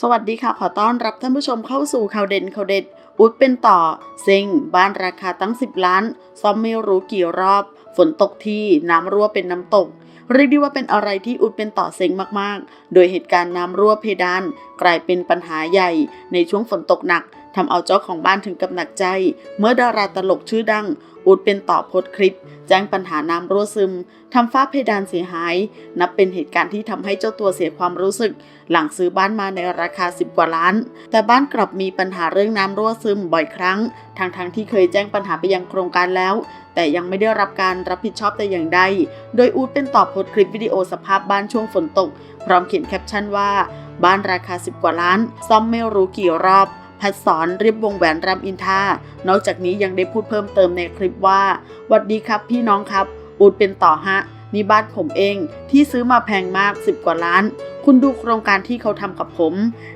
สวัสดีค่ะ ขอต้อนรับท่านผู้ชมเข้าสู่ข่าวเด่นข่าวเด็ด อุดเป็นต่อ เซ็ง บ้านราคาตั้ง 10 ล้าน ซ่อมไม่รู้กี่รอบ ฝนตกที่น้ำรั่วเป็นน้ำตก เรียกได้ว่าเป็นอะไรที่อุดเป็นต่อเซ็งมากๆ โดยเหตุการณ์น้ำรั่วเพดาน กลายเป็นปัญหาใหญ่ ในช่วงฝนตกหนักทำเอาเจ้าของบ้านถึงกับหนักใจ เมื่อดาราตลกชื่อดัง อุดเป็นต่อโพสต์คลิป แจ้งปัญหาน้ำรั่วซึมทำฝ้าเพดานเสียหาย นับเป็นเหตุการณ์ที่ทำให้เจ้าตัวเสียความรู้สึก หลังซื้อบ้านมาในราคา 10 กว่าล้าน แต่บ้านกลับมีปัญหาเรื่องน้ำรั่วซึมบ่อยครั้งทั้งๆทที่เคยแจ้งปัญหาไปยังโครงการแล้ว แต่ยังไม่ได้รับการรับผิดชอบแต่อย่างใด โดยอูดเป็นตอบโพสต์คลิปวิดีโอสภาพบ้านช่วงฝนตก พร้อมเขียนแคปชั่นว่า บ้านราคา 10 กว่าล้าน ซ่อมไม่รู้กี่รอบพัดสอนเรียบวงแหวนรำอินทานอกจากนี้ยังได้พูดเพิ่มเติมในคลิปว่า วัดดีครับพี่น้องครับ อูดเป็นต่อฮะ นี่บ้านผมเองที่ซื้อมาแพงมาก10กว่าล้าน คุณดูโครงการที่เขาทำกับผม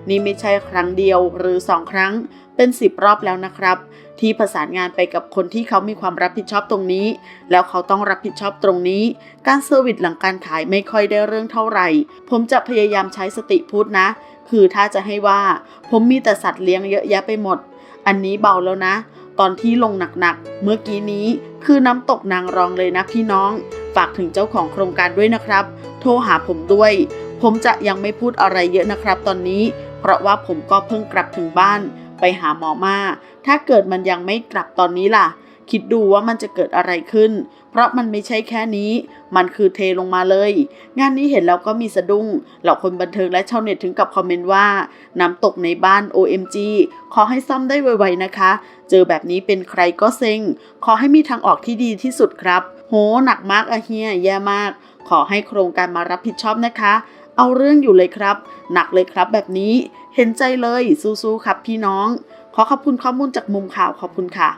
นี่ไม่ใช่ครั้งเดียวหรือ2ครั้ง เป็น10รอบแล้วนะครับ ที่ประสานงานไปกับคนที่เขามีความรับผิดชอบตรงนี้ แล้วเขาต้องรับผิดชอบตรงนี้ การเซอร์วิสหลังการขายไม่ค่อยได้เรื่องเท่าไหร่ ผมจะพยายามใช้สติพูดนะ คือถ้าจะให้ว่า ผมมีแต่สัตว์เลี้ยงเยอะแยะไปหมด อันนี้เบาแล้วนะ ตอนที่ลงหนักๆเมื่อกี้นี้คือน้ำตกนางรองเลยนะพี่น้อง ฝากถึงเจ้าของโครงการด้วยนะครับ โทรหาผมด้วย ผมจะยังไม่พูดอะไรเยอะนะครับ ตอนนี้ เพราะว่าผมก็เพิ่งกลับถึงบ้าน ไปหาหมอมา ถ้าเกิดมันยังไม่กลับตอนนี้ล่ะ คิดดูว่ามันจะเกิดอะไรขึ้น เพราะมันไม่ใช่แค่นี้ มันคือเทลงมาเลย งานนี้เห็นแล้วก็มีสะดุ้ง เหล่าคนบันเทิงและชาวเน็ตถึงกับคอมเมนต์ว่า น้ำตกในบ้าน OMG ขอให้ซ่อมได้ไวๆนะคะ เจอแบบนี้เป็นใครก็เซ็ง ขอให้มีทางออกที่ดีที่สุดครับ โหหนักมากอะเฮียแย่มาก ขอให้โครงการมารับผิดชอบนะคะ เอาเรื่องอยู่เลยครับ หนักเลยครับแบบนี้ เห็นใจเลยสู้ๆครับพี่น้อง ขอขอบคุณข้อมูลจากมุมข่าวขอบคุณค่ะ